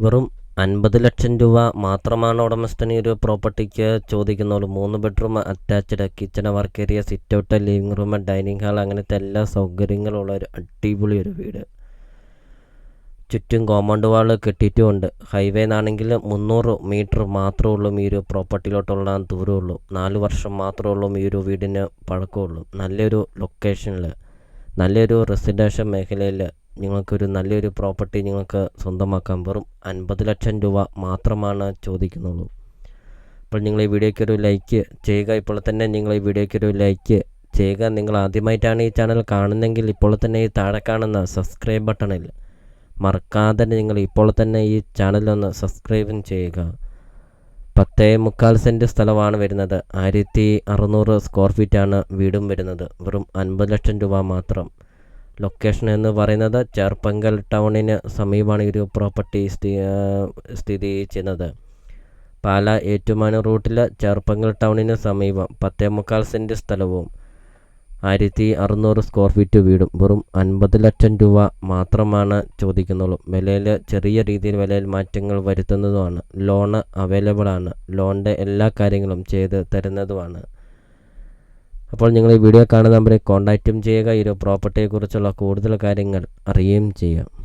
വെറും അൻപത് ലക്ഷം രൂപ മാത്രമാണ് ഉടമസ്ഥൻ ഈ ഒരു പ്രോപ്പർട്ടിക്ക് ചോദിക്കുന്നുള്ളൂ. മൂന്ന് bedroom attached kitchen work area sit out living room dining hall അങ്ങനത്തെ എല്ലാ സൗകര്യങ്ങളുള്ള ഒരു അടിപൊളി ഒരു വീട്. ചുറ്റും കോമ്പൗണ്ട് വാൾ കെട്ടിയിട്ടുമുണ്ട് ഹൈവേ നിന്നാണെങ്കിൽ മുന്നൂറ് മീറ്റർ മാത്രമേ ഉള്ളൂ ഈ ഒരു പ്രോപ്പർട്ടിയിലോട്ടുള്ള ദൂരമുള്ളൂ. നാല് വർഷം മാത്രമേ ഉള്ളൂ ഈ ഒരു വീടിന് പഴക്കമുള്ളൂ. നല്ലൊരു ലൊക്കേഷനിൽ നല്ലൊരു റെസിഡൻഷ്യൽ മേഖലയിൽ നിങ്ങൾക്കൊരു നല്ലൊരു പ്രോപ്പർട്ടി നിങ്ങൾക്ക് സ്വന്തമാക്കാൻ വെറും അൻപത് ലക്ഷം രൂപ മാത്രമാണ് ചോദിക്കുന്നുള്ളൂ. അപ്പോൾ നിങ്ങൾ ഈ വീഡിയോയ്ക്ക് ഒരു ലൈക്ക് ചെയ്യുക. ഇപ്പോൾ തന്നെ നിങ്ങൾ ഈ വീഡിയോയ്ക്ക് ഒരു ലൈക്ക് ചെയ്യുക. നിങ്ങൾ ആദ്യമായിട്ടാണ് ഈ ചാനൽ കാണുന്നതെങ്കിൽ ഇപ്പോൾ തന്നെ ഈ താഴെ കാണുന്ന സബ്സ്ക്രൈബ് ബട്ടണിൽ മറക്കാതെ നിങ്ങൾ ഇപ്പോൾ തന്നെ ഈ ചാനലൊന്ന് സബ്സ്ക്രൈബും ചെയ്യുക. പത്തേ മുക്കാൽ സെന്റ് സ്ഥലമാണ് വരുന്നത്. ആയിരത്തി അറുന്നൂറ് സ്ക്വയർ ഫീറ്റാണ് വീടും വരുന്നത്. വെറും അൻപത് ലക്ഷം രൂപ മാത്രം. ലൊക്കേഷൻ എന്ന് പറയുന്നത് ചേർപ്പങ്കൽ ടൗണിന് സമീപമാണ് ഈ ഒരു പ്രോപ്പർട്ടി സ്ഥിതി ചെയ്യുന്നത്. പാല ഏറ്റുമാനൂർ റൂട്ടിൽ ചേർപ്പങ്കൽ ടൗണിന് സമീപം പത്തേ മുക്കാൽ സെന്റ് സ്ഥലവും ആയിരത്തി അറുന്നൂറ് സ്ക്വയർ ഫീറ്റ് വീടും വെറും അൻപത് ലക്ഷം രൂപ മാത്രമാണ് ചോദിക്കുന്നുള്ളൂ. വിലയിൽ ചെറിയ രീതിയിൽ വിലയിൽ മാറ്റങ്ങൾ വരുത്തുന്നതുമാണ്. ലോണ് അവൈലബിൾ ആണ്. ലോണിന്റെ എല്ലാ കാര്യങ്ങളും ചെയ്ത് തരുന്നതുമാണ്. അപ്പോൾ നിങ്ങൾ ഈ വീഡിയോ കാണുന്ന നമ്പറിൽ കോൺടാക്റ്റും ചെയ്യുക ഈ ഒരു പ്രോപ്പർട്ടിയെക്കുറിച്ചുള്ള കൂടുതൽ കാര്യങ്ങൾ അറിയുകയും ചെയ്യുക.